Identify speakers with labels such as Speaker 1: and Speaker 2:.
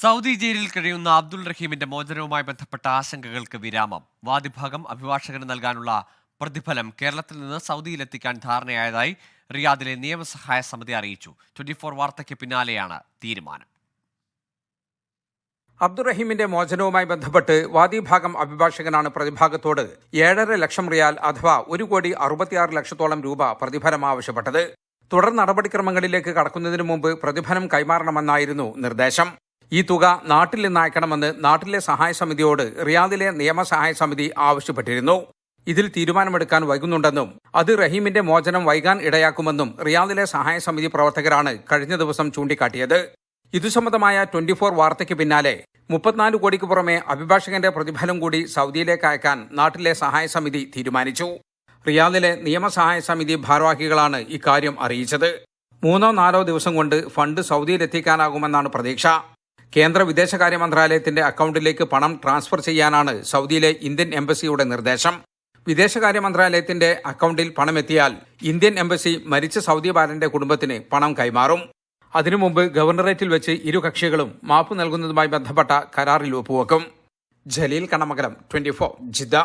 Speaker 1: Saudi ജയിലിൽ കഴിയുന്ന അബ്ദുൾ റഹീമിന്റെ മോചനവുമായി ബന്ധപ്പെട്ട ആശങ്കകൾക്ക് വിരാമം. വാദിഭാഗം അഭിഭാഷകന് നൽകാനുള്ള പ്രതിഫലം കേരളത്തിൽ നിന്ന് സൗദിയിലെത്തിക്കാൻ ധാരണയായതായി റിയാദിലെ നിയമസഹായ സമിതി അറിയിച്ചു. ട്വന്റി ഫോർ വാർത്തയ്ക്ക് പിന്നാലെയാണ് തീരുമാനം.
Speaker 2: അബ്ദുറഹീമിന്റെ മോചനവുമായി ബന്ധപ്പെട്ട് വാദിഭാഗം അഭിഭാഷകനാണ് പ്രതിഭാഗത്തോട് ഏഴര ലക്ഷം റിയാൽ അഥവാ ഒരു കോടി അറുപത്തിയാറ് ലക്ഷത്തോളം രൂപ പ്രതിഫലം ആവശ്യപ്പെട്ടത്. തുടർ നടപടിക്രമങ്ങളിലേക്ക് കടക്കുന്നതിനു മുമ്പ് പ്രതിഫലം കൈമാറണമെന്നായിരുന്നു നിർദ്ദേശം. ഈ തുക നാട്ടിൽ നിന്ന് അയക്കണമെന്ന് നാട്ടിലെ സഹായ സമിതിയോട് റിയാദിലെ നിയമസഹായ സമിതി ആവശ്യപ്പെട്ടിരുന്നു. ഇതിൽ തീരുമാനമെടുക്കാൻ വൈകുന്നുണ്ടെന്നും അത് റഹീമിന്റെ മോചനം വൈകാൻ ഇടയാക്കുമെന്നും റിയാദിലെ സഹായ സമിതി പ്രവർത്തകരാണ് കഴിഞ്ഞ ദിവസം ചൂണ്ടിക്കാട്ടിയത്. ഇതു സംബന്ധമായ ട്വന്റി ഫോർ വാർത്തയ്ക്ക് പിന്നാലെ മുപ്പത്തിനാല് കോടിക്ക് പുറമെ അഭിഭാഷകന്റെ പ്രതിഫലം കൂടി സൗദിയിലേക്ക് അയക്കാൻ നാട്ടിലെ സഹായ സമിതി തീരുമാനിച്ചു. റിയാദിലെ നിയമസഹായ സമിതി ഭാരവാഹികളാണ് ഇക്കാര്യം അറിയിച്ചത്. മൂന്നോ നാലോ ദിവസം കൊണ്ട് ഫണ്ട് സൗദിയിലെത്തിക്കാനാകുമെന്നാണ് പ്രതീക്ഷ. കേന്ദ്ര വിദേശകാര്യ മന്ത്രാലയത്തിന്റെ അക്കൗണ്ടിലേക്ക് പണം ട്രാൻസ്ഫർ ചെയ്യാനാണ് സൗദിയിലെ ഇന്ത്യൻ എംബസിയുടെ നിർദ്ദേശം. വിദേശകാര്യ മന്ത്രാലയത്തിന്റെ അക്കൗണ്ടിൽ പണമെത്തിയാൽ ഇന്ത്യൻ എംബസി മരിച്ച സൗദി ബാലന്റെ കുടുംബത്തിന് പണം കൈമാറും. അതിനു മുമ്പ് ഗവർണറേറ്റിൽ വെച്ച് ഇരു കക്ഷികളും മാപ്പ് നൽകുന്നതുമായി ബന്ധപ്പെട്ട കരാറിൽ ഒപ്പുവെക്കും. ജലീൽ കണമകലം ട്വന്റി ഫോർ ജിദ്ദ.